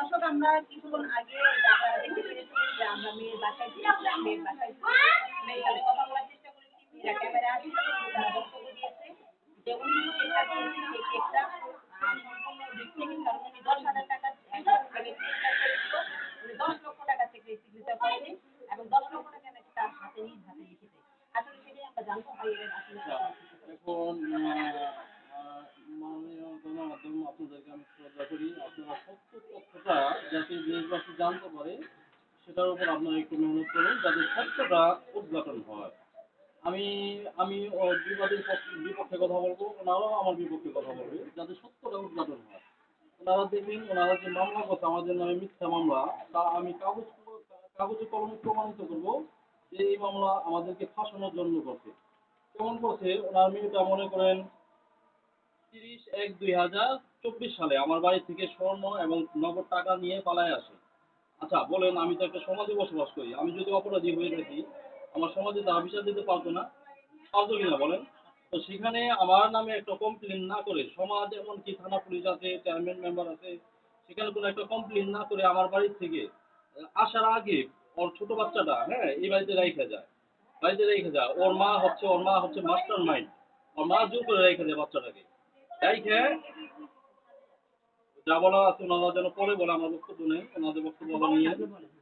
দর্শক আমরা কিছুক্ষণ আগে দেখতে পেরেছিলেন যে আমরা মেয়ের বাসায় ছিলাম মেয়ের বাসায়। মেয়ের সাথে কথা বলার চেষ্টা করেছি। মেয়েরা ক্যামেরা আসছিল তারা বক্তব্য দিয়েছে। যে উনি যে কেকটা দিয়েছে সেই কেকটা সম্পূর্ণ রিসিভিং কারণ উনি দশ হাজার টাকা আগে সিগনেচার করেছিল উনি দশ লক্ষ টাকা থেকে সিগনেচার করেনি এবং দশ লক্ষ টাকা নাকি তার হাতে নিজ হাতে লিখেছে আসলে সেটাই আমরা জানতে পারি আসলে আচ্ছা, এখন দেশবাসী জানতে পারে, সেটার উপর আপনারা একটু মেহনত করুন যাতে সত্যটা উদ্ঘাটন হয়। আমি আমি বিবাদের বিপক্ষে কথা বলব, ওনারাও আমার বিপক্ষে কথা বলবে, যাতে সত্যটা উদ্ঘাটন হয়। ওনারা দেখবেন, ওনারা যে মামলা কথা আমাদের নামে মিথ্যা মামলা, তা আমি কাগজ, কাগজে কলমে প্রমাণিত করব যে এই মামলা আমাদেরকে ফাঁসানোর জন্য করছে। কেমন করছে? ওনার মেয়েটা মনে করেন তিরিশ এক দুই হাজার চব্বিশ সালে আমার বাড়ি থেকে স্বর্ণ এবং নগদ টাকা নিয়ে পালায় আসে। আচ্ছা বলেন, আমি তো একটা সমাজে বসবাস করি। আমি যদি অপরাধী হয়ে থাকি, আমার সমাজে তারা বিচার দিতে পারতো না। পারতো কিনা বলেন? তো সেখানে আমার নামে একটা কমপ্লেন না করে সমাজ, এমনকি থানা পুলিশ আছে চেয়ারম্যান মেম্বার আছে, সেখানে কোনো একটা কমপ্লেন না করে আমার বাড়ির থেকে আসার আগে ওর ছোট বাচ্চাটা হ্যাঁ এই বাড়িতে রেখে যায়। বাড়িতে রেখে যায়। ওর মা হচ্ছে, ওর মা হচ্ছে মাস্টার মাইন্ড ওর মা জোর করে রেখে দেয় বাচ্চাটাকে। রেখে যা নিয়ে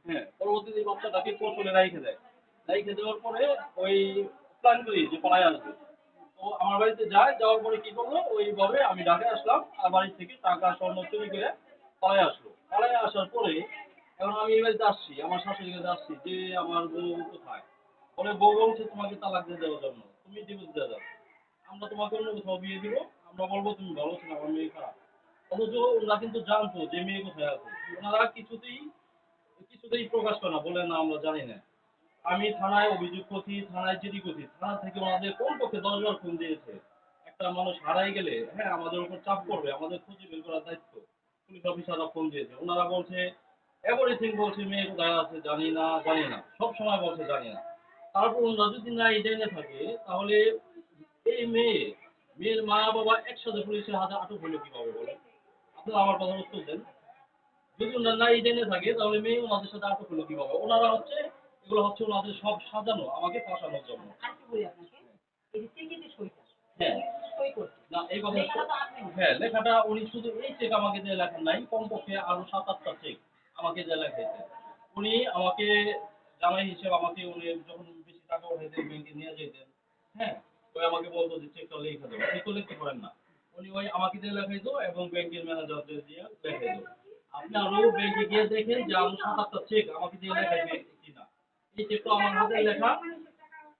হ্যাঁ আমি ঢাকায় আসলাম আর বাড়ি থেকে টাকা, স্বর্ণ চুরি করে পালায় আসলো। পালায় আসার পরে এখন আমি এই বাড়িতে আসছি, আমার শাশুড়ি কাছে আসছি যে, আমার বউ কোথায়? বলে, বউ বলছে তোমাকে তালাক দিয়ে দেওয়ার জন্য। তুমি ডিভোর্স দিয়ে আমরা তোমাকে অন্য কোথাও বিয়ে দিব। বলব, তুমি ভালো ছিল, আমার মেয়ে খারাপ। অথচ ওনারা কিন্তু জানতো যে মেয়ে কোথায় আছে। ওনারা কিছুতেই কিছুতেই প্রকাশ করে না, বলে না, আমরা জানি না। আমি থানায় অভিযোগ করছি, থানায় জিডি করছি। থানা থেকে ওনাদের কোন পক্ষে দশবার ফোন দিয়েছে। একটা মানুষ হারাই গেলে হ্যাঁ আমাদের উপর চাপ করবে আমাদের খুঁজে বের করার দায়িত্ব। পুলিশ অফিসাররা ফোন দিয়েছে। ওনারা বলছে এভরিথিং বলছে, মেয়ে কোথায় আছে জানি না জানি না। সব সময় বলছে জানি না। তারপর ওনারা যদি না এই জেনে থাকে, তাহলে এই মেয়ে মেয়ের মা বাবা একসাথে পুলিশের হাতে আটক হলো কীভাবে বলে আপনারা আমার কথা উত্তর দেন। যদি ওনারা না এই জেনে থাকে তাহলে মেয়ে ওনাদের সাথে আটক হলো কীভাবে? ওনারা হচ্ছে এগুলো হচ্ছে ওনাদের সব সাজানো আমাকে ফাঁসানোর জন্য। আরেকটু বলি আপনাকে? এই যে চেকে সইটা হ্যাঁ। সই করছে না এই কথা লেখাটা হ্যাঁ লেখাটা উনি শুধু এই চেক আমাকে দিয়ে লেখেন নাই কমপক্ষে আরও সাত আটটা চেক আমাকে দিয়ে লেখাইছে। উনি আমাকে জামাই হিসেবে আমাকে উনি যখন বেশি টাকা উঠাইতেন ব্যাংকে নিয়ে যেতেন হ্যাঁ ওই আমাকে বলতো যে চেকটা দেবো। না। উনি ওই আমাকে দিয়ে লেখাইতো এবং ব্যাংকের ম্যানেজারদের দিয়ে আপনি ব্যাংকে গিয়ে দেখেন যে আরও সাত আটটা চেক আমাকে দিয়ে কিনা। এই চেকটা আমার হাতে লেখা।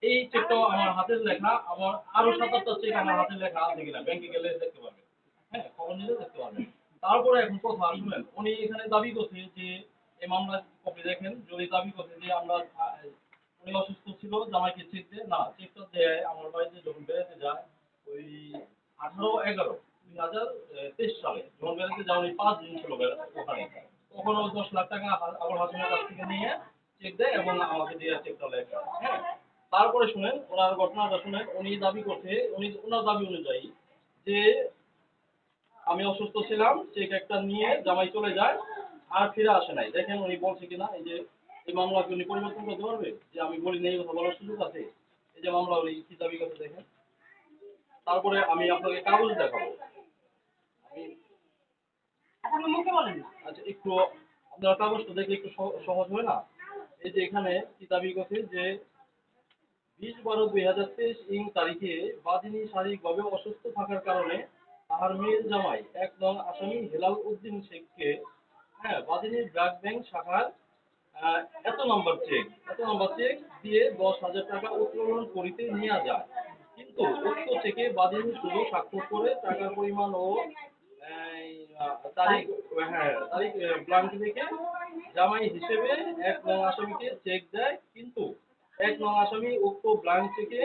এই চেকটাও আমার হাতের লেখা। আবার আরও সাত আটটা চেক আমার হাতের লেখা আছে কিনা, ব্যাংকে গেলে দেখতে পারবেন। হ্যাঁ খবর নিলে দেখতে পারবেন। তারপরে এখন কথা উনি এখানে দাবি করছে যে, এই মামলা কপি দেখেন। যদি দাবি করছে যে আমরা উনি অসুস্থ ছিল, জামাইকে না দেয়, আমার বাড়িতে যখন বেড়াতে যায়, ওই আঠারো, এগারো, দুই হাজার তেইশ সালে যখন বেড়াতে পাঁচ দিন ছিল দশ লাখ টাকা আবুল হাসিমের কাছ থেকে নিয়ে চেক দেয় এবং আমাকে দিয়ে চেকটা লেখে হ্যাঁ? তারপরে শুনেন, ওনার ঘটনাটা শুনেন, উনি দাবি করছে, উনি, ওনার দাবি অনুযায়ী যে আমি অসুস্থ ছিলাম চেক একটা নিয়ে জামাই চলে যায়, আর ফিরে আসে নাই। দেখেন উনি বলছে কিনা, এই যে এই মামলা কি উনি পরিবর্তন করতে পারবে? যে আমি বলি নেই কথা বলার সুযোগ আছে। এই যে মামলা উনি কি দাবি করছে দেখেন। তারপরে আমি আপনাকে কাগজ দেখাবো। আমি আচ্ছা আপনি আচ্ছা একটু আপনার কাগজটা একটু সহজ হয় না? এই যে এখানে কি দাবি করছে যে বিশ বারো দুই হাজার তেইশ ইং তারিখে বাদিনী শারীরিকভাবে অসুস্থ থাকার কারণে তাহার মেয়ের জামাই এক নং আসামি হেলাল উদ্দিন শেখকে হ্যাঁ বাদিনী ব্লাড ব্যাংক শাখার এত নম্বর চেক এত নম্বর চেক দিয়ে দশ হাজার টাকা উত্তোলন করিতে নিয়ে যায়। কিন্তু উক্ত চেকে বাদিনী শুধু স্বাক্ষর করে টাকার পরিমাণ ও তারিখ হ্যাঁ জামাই হিসেবে এক আসামিকে চেক দেয়। কিন্তু এক নং আসামি উক্ত থেকে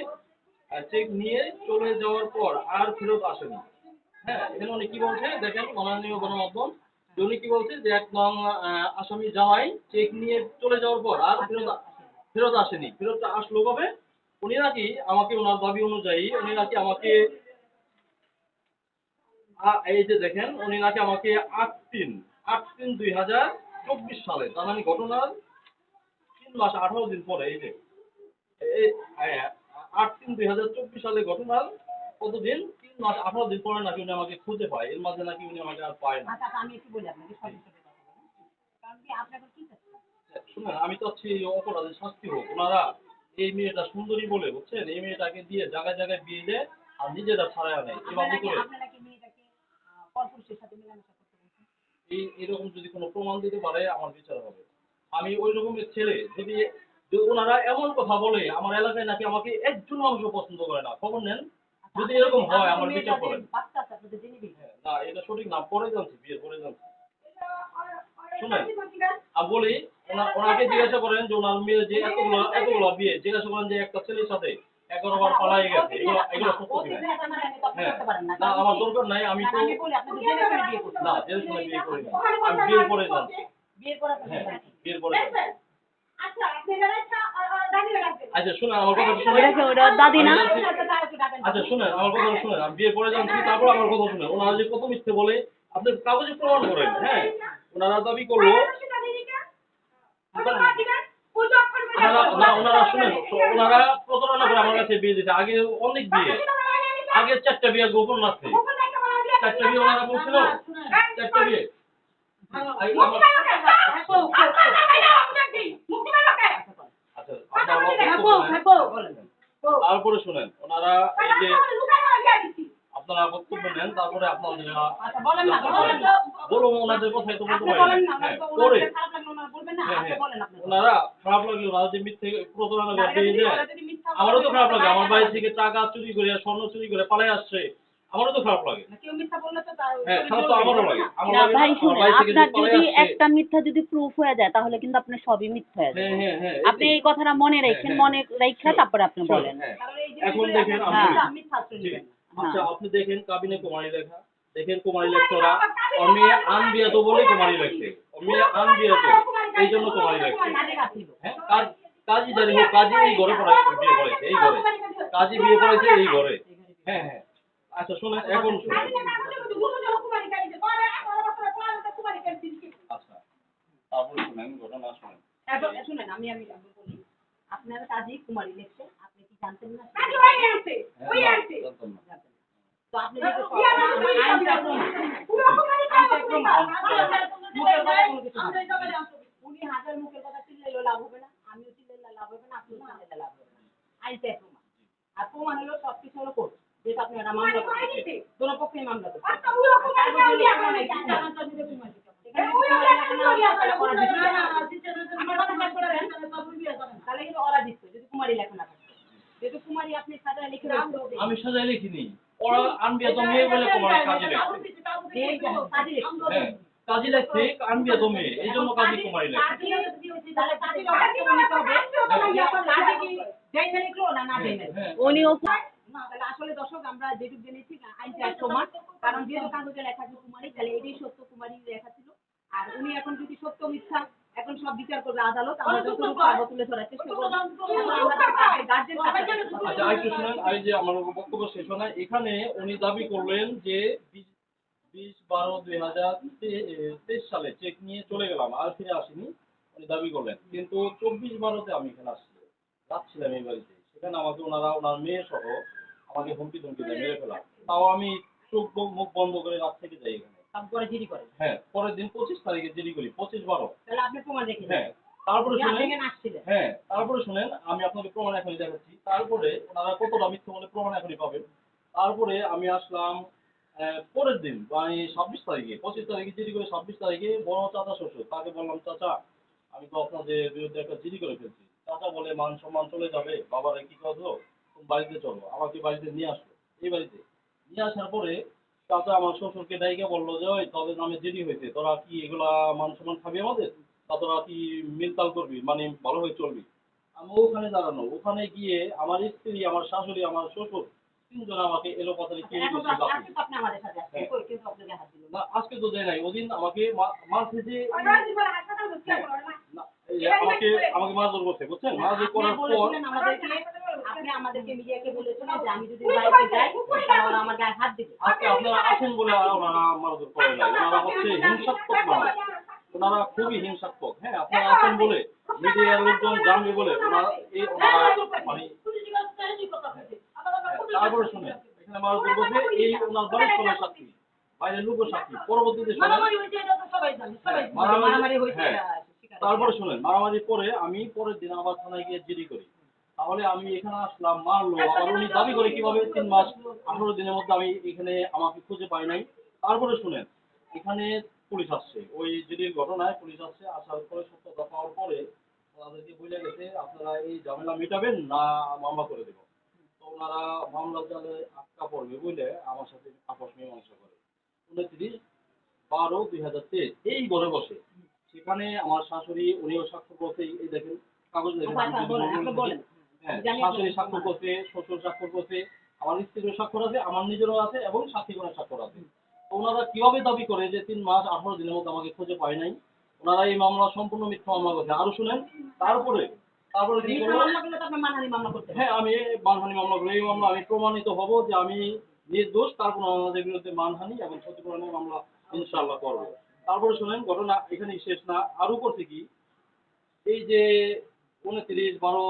চেক নিয়ে চলে যাওয়ার পর আর ফেরত আসেনি হ্যাঁ এখানে উনি কি বলছে? দেখেন মাননীয় গণমাধ্যম উনি কি বলছে যে এক নং আসামি জামাই চেক নিয়ে চলে যাওয়ার পর আর ফেরত ফেরত আসেনি। ফেরত আসলো কবে? উনি নাকি আমাকে ওনার দাবি অনুযায়ী উনি নাকি আমাকে এই যে দেখেন উনি নাকি আমাকে আট তিন আট তিন দুই হাজার চব্বিশ সালে তার মানে ঘটনার? তিন মাস আঠারো দিন পরে এই যে। আট তিন দুই হাজার চব্বিশ সালে ঘটনার কতদিন? পরে নাকি উনি আমাকে খুঁজে পায় এর মাঝে নাকি উনি আমাকে আর পায় না। আচ্ছা আচ্ছা, আমি একটু বলি আপনাকে সব বিষয়ে কথা কারণ কি আপনি কি শুনুন আমি চাচ্ছি এই অপরাধের শাস্তি হোক ওনারা এই মেয়েটা সুন্দরী বলে বুঝছেন? এই মেয়েটাকে দিয়ে জায়গায় জায়গায় বিয়ে দেয় আর নিজেরা এভাবে আপনারা করে এই এরকম যদি কোনো প্রমাণ দিতে পারে আমার বিচার হবে। আমি ওই রকমের ছেলে যদি ওনারা এমন কথা বলে আমার এলাকায় নাকি আমাকে একজন মানুষ পছন্দ করে না খবর নেন? যদি এরকম হয়, আমার বিচার করেন। হ্যাঁ, না এটা সঠিক না পরে জানছি বিয়ে করে জানছি। শুনেন আর বলি ওনা- ওনাকে জিজ্ঞাসা করেন যে ওনার মেয়ে যে এতগুলো এতগুলো বিয়ে জিজ্ঞাসা করেন যে একটা ছেলের সাথে এগারো বার পালাই গেছে এগুলো এগুলো সত্য হ্যাঁ না আমার দরকার নাই আমি তো না জেনে শুনে বিয়ে করি না। আমি বিয়ের পরে জানছি। বিয়ের পর হ্যাঁ বিয়ের পরে আচ্ছা আপনি আচ্ছা শুনেন আমার কথা শুনেন। ওটা দাদি না? আচ্ছা শুনেন আমার কথা শুনেন। আমি বিয়ের পরে জানছি তারপর আমার কথা শুনেন। ওনারা যে কত মিথ্যে বলে আপনি কাগজে প্রমাণ করেন হ্যাঁ? ওনারা দাবি করল ওনারা না। ওনারা শুনেন ওনারা প্রতারণা করে আমার কাছে বিয়ে দিতে আগে অনেক বিয়ে। আগে চারটা বিয়ে গোপন রাখছে চারটা বিয়ে ওনারা বলছিল চারটা বিয়ে আগে আমার- আচ্ছা আপনারা বক্তব্য নেন। তারপরে শুনেন ওনারা এই যে আপনারা বক্তব্য নেন তারপরে আপনাদের আচ্ছা ওনাদের কথাই তো বলতে পারি। না হ্যাঁ, পরে। খারাপ ওনারা হ্যাঁ, হ্যাঁ। ওনারা যে মিথ্যে প্রতারণা করে আমারও তো খারাপ লাগে আমার বাড়ি থেকে টাকা চুরি করে স্বর্ণ চুরি করে পালাই আসছে। আমারও তো খারাপ লাগে। কেউ মিথ্যা বললে তো তার হ্যাঁ খারাপ তো আমারও লাগে। আমার না লাগে না, ভাই শুনে বাড়ি থেকে যে আপনার যদি একটা মিথ্যা যদি প্রুফ হয়ে যায় তাহলে কিন্তু আপনি সবই মিথ্যা হয়ে হ্যাঁ হ্যাঁ হ্যাঁ আপনি এই কথাটা মনে রাখেন মনে রাখা তারপরে আপনি বলেন। এখন দেখেন। আচ্ছা আপনি দেখেন কাবিনে কুমারী লেখা। দেখেন কুমারী লেখরা বলে কুমারী লেখছে এই জন্য কুমারী হ্যাঁ কাজী জানি কাজী এই ঘরে পড়াই বিয়ে করেছে এই ঘরে। কাজী বিয়ে করেছে এই ঘরে। হ্যাঁ হ্যাঁ। আচ্ছা শুনেন এখন আচ্ছা তারপরে শুনেন ঘটনা শুনেন এখন শুনেন আমি বলি। আপনার কাজী কুমারী লেখছে আপনি কি জানতেন না? তো আপনি। উনি হাজার মুখের কথা চিল্লাইলেও লাভ হবে না আমিও চিল্লাইলে লাভ হবে না আপনিও চিল্লাইলে লাভ হবে না। প্রমাণ আর প্রমাণ হলো সব কিছু হলো কোর্ট। যেহেতু আপনি একটা মামলা করছেন দোনো পক্ষেই মামলা করছেন আর তার মধ্যে হলো প্রমাণ এই প্রমাণ। এখানে যদি প্রমাণ না হয় তাহলে ওরা দিচ্ছে না। আমার কথা শেষ করে দেন। তাহলে কিন্তু ওরা দিচ্ছে যদি কুমারী লেখা না থাকে। যেহেতু কুমারী আপনি সাজায় লিখে আমি সাজাই লিখিনি। ওরা আনবিয়া তো মেয়ে বলে কুমারী কাজী লেখছে এই যে কাজী। হ্যাঁ কাজী লেখছে আনবিয়া তো মেয়ে এই জন্য কাজী কুমারী লিখলো? হ্যাঁ উনিও না, তাহলে আসলে দর্শক আমরা যেটুকু জেনেছি আইনটা এক প্রমাণ। কারণ যেহেতু কাগজে লেখা আছে কুমারী তাহলে এটাই সত্য কুমারী লেখা ছিল। আর উনি এখন যদি সত্য মিথ্যা এখন সব বিচার করবে আদালত আমরা যতটুকু পারব তুলে ধরার চেষ্টা করব। আচ্ছা শুনেন যে আমার বক্তব্য শেষ হয় এখানে উনি দাবি করলেন যে বিশ বিশ বারো দুই হাজার তেইশ সালে চেক নিয়ে চলে গেলাম আর ফিরে আসিনি উনি দাবি করলেন। কিন্তু চব্বিশ বারোতে আমি এখানে আসছি যাচ্ছিলাম এই বাড়িতে। সেখানে আমাকে ওনারা ওনার মেয়ে সহ আমাকে হুমকি ধমকি দেয় মেরে ফেলা তাও আমি চোখ মুখ বন্ধ করে রাত থেকে যাই এখানে। তারপরে জিডি করে? হ্যাঁ পরের দিন পঁচিশ তারিখে করি পঁচিশ বারো। তাহলে আপনি প্রমাণ রেখে হ্যাঁ তারপরে শুনেন হ্যাঁ তারপরে শুনেন আমি আপনাকে প্রমাণ এখনই দেখাচ্ছি। তারপরে ওনারা কতটা মিথ্যে বলে প্রমাণ এখনই পাবেন। তারপরে আমি আসলাম পরের দিন মানে ছাব্বিশ তারিখে। পঁচিশ তারিখে জিডি করে ছাব্বিশ তারিখে বড় চাচা শ্বশুর তাকে বললাম চাচা আমি তো আপনাদের বিরুদ্ধে একটা জিডি করে ফেলছি। চাচা বলে মান সম্মান চলে যাবে বাবারে কি তুমি বাড়িতে চলো? আমাকে বাড়িতে নিয়ে আসলো। এই বাড়িতে। নিয়ে আসার পরে চাচা আমার শ্বশুরকে ডাইকে বলল যে ওই তোদের নামে জিডি হয়েছে। তোরা কি এগুলা মান সম্মান খাবি আমাদের? তা তোরা কি মিলতাল করবি? মানে ভালোভাবে চলবি? আমি ওখানে দাঁড়ানো। ওখানে গিয়ে আমার স্ত্রী আমার শাশুড়ি আমার শ্বশুর তিনজন আমাকে এলো কথা কে এখন তো আপনি- আজকে তো আপনি আমাদের সাথে আসছেন। হ্যাঁ। আজকে তো দেয় নাই। ওদিন আমাকে মারছে যে আমাকে আমাকে মারধর করছে বুঝছেন? মারধর করার পর আপনি আমাদেরকে মিডিয়াকে বলেছিলেন যে আমি যদি বাড়িতে যাই তাহলে আমার গায়ে হাত দিবে আজকে আপনারা আছেন বলে ওনারা মারধর করে নাই ওনারা হচ্ছে হিংসাত্মক মানুষ ওনারা খুবই হিংসাত্মক হ্যাঁ আপনারা আছেন বলে মিডিয়ার লোকজন জানবে বলে ওনারা এই ওনারা মানে হ্যাঁ, তারপরে শুনে এখানে মারধর করছে এই ওনার বাড়ির সাক্ষী বাইরে লোক সাক্ষী পরবর্তীতে মারামারি হয়েছে হ্যাঁ। তারপরে শুনেন মারামারি পরে আমি পরের দিন আবার থানায় গিয়ে জিডি করি তাহলে আমি এখানে আসলাম, মারলো। আবার উনি দাবি করে কীভাবে তিন মাস আঠারো দিনের মধ্যে আমি এখানে আমাকে খুঁজে পাই নাই। তারপরে শুনেন, এখানে পুলিশ আসছে। ওই জিডির ঘটনায় পুলিশ আসছে, আসার পরে সত্যতা পাওয়ার পরে ওনাদেরকে বুঝে গেছে, আপনারা এই ঝামেলা মেটাবেন না, মামলা করে দেবো। তো ওনারা মামলা জালে আটকা পড়বে বুঝলে আমার সাথে আপস মীমাংসা করে। উনত্রিশ বারো দুই হাজার তেইশ, এই ঘরে বসে। সেখানে আমার শাশুড়ি, উনিও স্বাক্ষর করতে এই দেখেন, কাগজ দেখেন বলেন। হ্যাঁ শাশুড়ি স্বাক্ষর করতে শ্বশুর স্বাক্ষর করতে আমার স্ত্রীর স্বাক্ষর আছে আমার নিজেরও আছে এবং সাথীগণের স্বাক্ষর আছে। ওনারা কীভাবে দাবি করে যে তিন মাস আঠারো দিনের মধ্যে আমাকে খুঁজে পায় নাই? ওনারা এই মামলা সম্পূর্ণ মিথ্যা মামলা করছে। আরও শুনেন তারপরে তারপরে কি। হ্যাঁ আমি মানহানি মামলা করি এই মামলা আমি প্রমাণিত হব যে আমি নির্দোষ তারপর আমাদের বিরুদ্ধে মানহানি এবং ক্ষতিপূরণের মামলা ইনশাআল্লাহ করব। তারপরে শুনেন ঘটনা এখানেই শেষ না। আরও করছে কি? এই যে উনত্রিশ বারো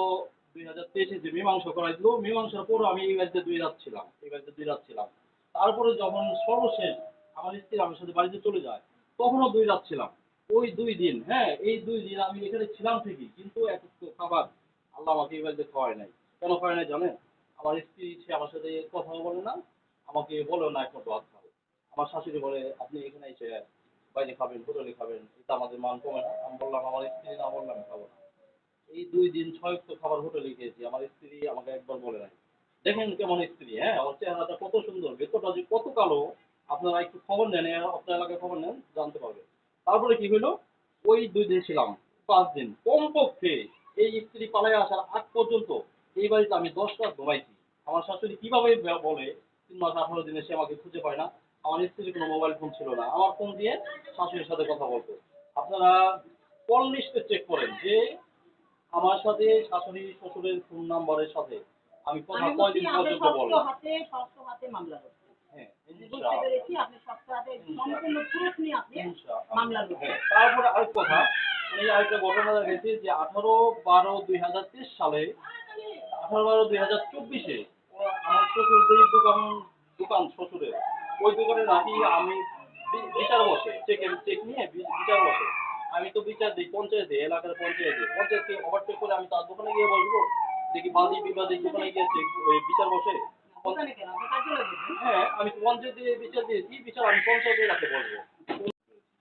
দুই হাজার তেইশে যে মীমাংসা করাই দিল মীমাংসার পরও আমি বাড়িতে দুই রাত ছিলাম বাড়িতে দুই রাত ছিলাম। তারপরে যখন সর্বশেষ আমার স্ত্রী আমার সাথে বাড়িতে চলে যায়, তখনও দুই রাত ছিলাম। ওই দুই দিন হ্যাঁ এই দুই দিন আমি এখানে ছিলাম ঠিকই, কিন্তু এক খাবার আল্লাহ আমাকে বাড়িতে খাওয়ায় নাই। কেন খাওয়ায় নাই জানেন? আমার স্ত্রী, সে আমার সাথে কথাও বলে না, আমাকে বলেও না একমাত্র ভাত খাব আমার শাশুড়ি বলে, আপনি এখানে এসে বাইরে খাবেন, হোটেলে খাবেন, এটা আমাদের মান কমে না। আমি বললাম, আমার স্ত্রী না, বললাম, খাব না। এই দুই দিন ছয়ক্ত খাবার হোটেলে খেয়েছি। আমার স্ত্রী আমাকে একবার বলে নাই। দেখেন কেমন স্ত্রী হ্যাঁ? ওর চেহারাটা কত সুন্দর। ভেতরটা যে কত কালো, আপনারা একটু খবর নেন আপনার এলাকায় খবর নেন, জানতে পারবেন। তারপরে কি হলো ওই দুই দিন ছিলাম, পাঁচ দিন। কমপক্ষে এই স্ত্রী পালায় আসার আগ পর্যন্ত এই বাড়িতে আমি দশ রাত ঘুমাইছি। আমার শাশুড়ি কীভাবে বলে তিন মাস আঠারো দিনে সে আমাকে খুঁজে পায় না। আমার স্ত্রীর কোনো মোবাইল ফোন ছিল না। আমার ফোন দিয়ে শাশুড়ির সাথে কথা বলতো। আপনারা কল লিস্টে চেক করেন যে আমার সাথে শাশুড়ি শ্বশুরের ফোন নাম্বারের সাথে। আমি কথা কয়দিন পর্যন্ত বলব হাতে শক্ত হাতে মামলা করছেন হ্যাঁ বুঝতে পেরেছি আপনি শক্ত হাতে সম্পূর্ণ প্রুফ নিয়ে আপনি মামলা করছেন। হ্যাঁ, তারপরে আরেক কথা এই আরেকটা ঘটনা দেখেছি যে আঠারো বারো দুই হাজার তেইশ সালে আঠারো বারো দুই হাজার চব্বিশে আমার শ্বশুরদের দোকান দোকান শ্বশুরের ওই দোকানে নাকি আমি বিচার বসে চেক চেক নিয়ে বিচার বসে। আমি তো বিচার দিই পঞ্চায়েতে এলাকার পঞ্চায়েতে পঞ্চায়েতকে ওভারটেক করে আমি তার দোকানে গিয়ে বলব দেখি বাদী বিবাদী দোকানে গিয়ে বিচার বসে। হ্যাঁ আমি পঞ্চায়েতে বিচার দিয়েছি বিচার? আমি পঞ্চায়েতে রাখতে বলব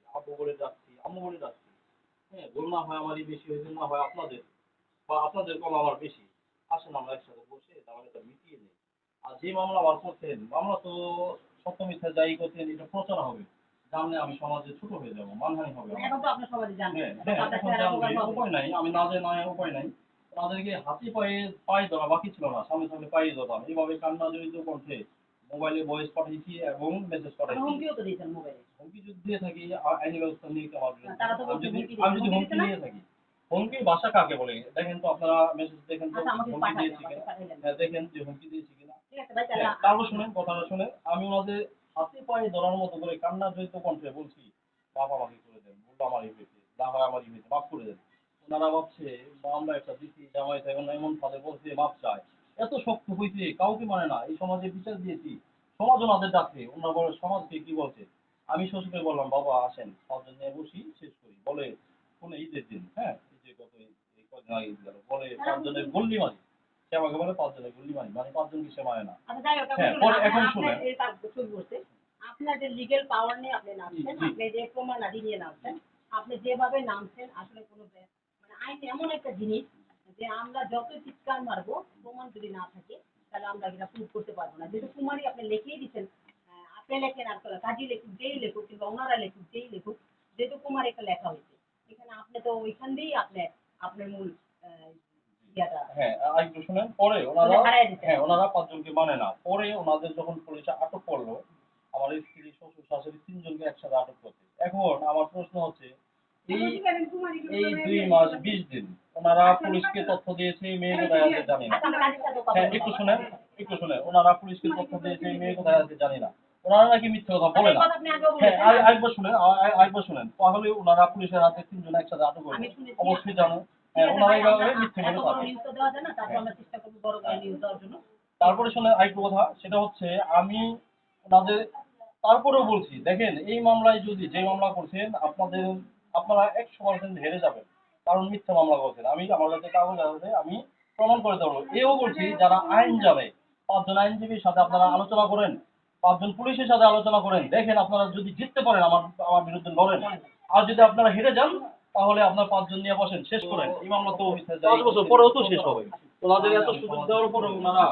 আব্বু বলে ডাকছি আম্মু বলে ডাকছি হ্যাঁ ভুল না হয় আমারই বেশি হয়েছে না হয় আপনাদের। বা আপনাদের কম আমার বেশি। আসেন আমরা একসাথে বসে তাহলে এটা মিটিয়ে নিই। আর যে মামলা আমার করছেন মামলা তো সত্য মিথ্যা যাই করছেন এটা প্রচার হবে। জানলে আমি সমাজে ছোট হয়ে যাব মানহানি হবে এখন তো হ্যাঁ, হ্যাঁ, হবে। উপায় নাই আমি না যে নয় উপায় নাই। তাদেরকে হাতে পায়ে পায়ে ধরা বাকি ছিল না সামনে সামনে পায়ে ধরতাম এইভাবে কান্না জড়িত কণ্ঠে মোবাইলে ভয়েস পাঠিয়েছি এবং মেসেজ আপনি পাঠিয়েছি হুমকিও তো দিয়েছেন মোবাইলে। হুমকি যদি দিয়ে থাকি আইনি ব্যবস্থা নিয়ে আমার তো আমি যদি হুমকি আমি যদি হুমকি হুমকি থাকি। হুমকির ভাষা কাকে বলে? দেখেন তো আপনারা মেসেজ দেখেন তো আচ্ছা হুমকি দিয়েছি কিনা? হ্যাঁ, দেখেন যে হুমকি দিয়েছি কিনা। হ্যাঁ, তারপর শুনেন কথাটা শুনে আমি ওনাদের হাতে পায়ে ধরার মতো করে কান্না জড়িত কণ্ঠে বলছি বাপ আমাকে করে দেন বলল আমারই হয়েছে না হয় আমারই হয়েছে মাফ করে দেন। ওনারা ভাবছে আমরা একটা দিচ্ছি জামাই এখন এমন ফাঁদে বলছে মাপ চায়। এত শক্ত হয়েছে কাউকে মানে না এই সমাজে বিচার দিয়েছি। সমাজ ওনাদের ডাকছে ওনারা বলে সমাজকে কি বলছে? আমি শ্বশুরকে বললাম বাবা আসেন পাঁচজন নিয়ে বসি শেষ করি। বলে কোনো ঈদের দিন হ্যাঁ? এই যে গত এই কদিন আগে গেল বলে পাঁচজনের গল্লি মারি আমাকে বলে পাঁচজনের গল্লি মারি মানে পাঁচজনকে সে মানে না। আচ্ছা হ্যাঁ, পরে এখন আপনার যে লিগেল পাওয়ার নিয়ে আপনি নামছেন আপনি যে প্রমাণাদি নিয়ে নামছেন আপনি যেভাবে নামছেন আসলে কোনো মানে আইন এমন একটা জিনিস যে আমরা যত চিৎকার মারবো প্রমাণ যদি না থাকে তাহলে আমরা এটা প্রুভ করতে পারব না। যেহেতু কুমারী আপনি লিখেই দিচ্ছেন আপনি লেখেন আর কাজী লেখুক যেই লেখুক কিংবা ওনারা লেখুক যেই লেখুক যেহেতু কুমার একটা লেখা হয়েছে এখানে আপনি তো ওইখান দিয়েই আপনি আপনার মূল হ্যাঁ আর শুনেন পরে ওনারা ওরা হ্যাঁ ওনারা পাঁচজনকে মানে না পরে ওনাদের যখন পুলিশে আটক করল আমার স্ত্রী শ্বশুর শাশুড়ি তিনজনকে একসাথে আটক করছে। এখন আমার প্রশ্ন হচ্ছে এই এই দুই মাস বিশ দিন ওনারা পুলিশকে তথ্য দিয়েছে মেয়ে কোথায় আছে জানি না। হ্যাঁ একটু শুনেন একটু শুনেন। ওনারা পুলিশকে তথ্য দিয়েছে মেয়ে কোথায় আছে জানি না। ওনারা নাকি মিথ্যে কথা বলে না। হ্যাঁ আরেকবার শুনেন আরেকবার শুনেন। তাহলে ওনারা পুলিশের হাতে তিনজন একসাথে আটক করবে। অবশ্যই জানো। হ্যাঁ দেওয়ার জন্য। তারপরে শুনে আরেকটু কথা সেটা হচ্ছে আমি ওনাদের তারপরেও বলছি দেখেন এই মামলায় যদি যে মামলা করছেন আপনাদের আপনারা একশো পার্সেন্ট হেরে যাবেন কারণ মিথ্যা মামলা করছেন। আমি আমার কাছে কাগজ আছে আমি প্রমাণ করে দেবো। এও বলছি যারা আইন যাবে পাঁচজন আইনজীবীর সাথে আপনারা আলোচনা করেন পাঁচজন পুলিশের সাথে আলোচনা করেন দেখেন আপনারা যদি জিততে পারেন আমার আমার বিরুদ্ধে লড়েন আর যদি আপনারা হেরে যান তাহলে আপনার পাঁচজন নিয়ে বসেন শেষ করেন। এই মামলা তো পাঁচ বছর পরেও তো শেষ হবে। ওনাদের এত সুযোগ দেওয়ার পরে ওনারা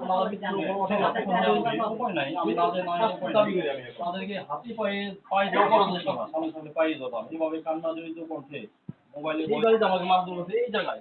তখন দেওয়ার উপায় নাই। আমি না যে নয় তাদেরকে হাতি পায়ে পায়ে যাওয়া পছন্দ করা সামনে সামনে পায়ে যেতাম এভাবে কান্না জড়িত করছে মোবাইলে আমাকে মারধর করছে এই জায়গায়।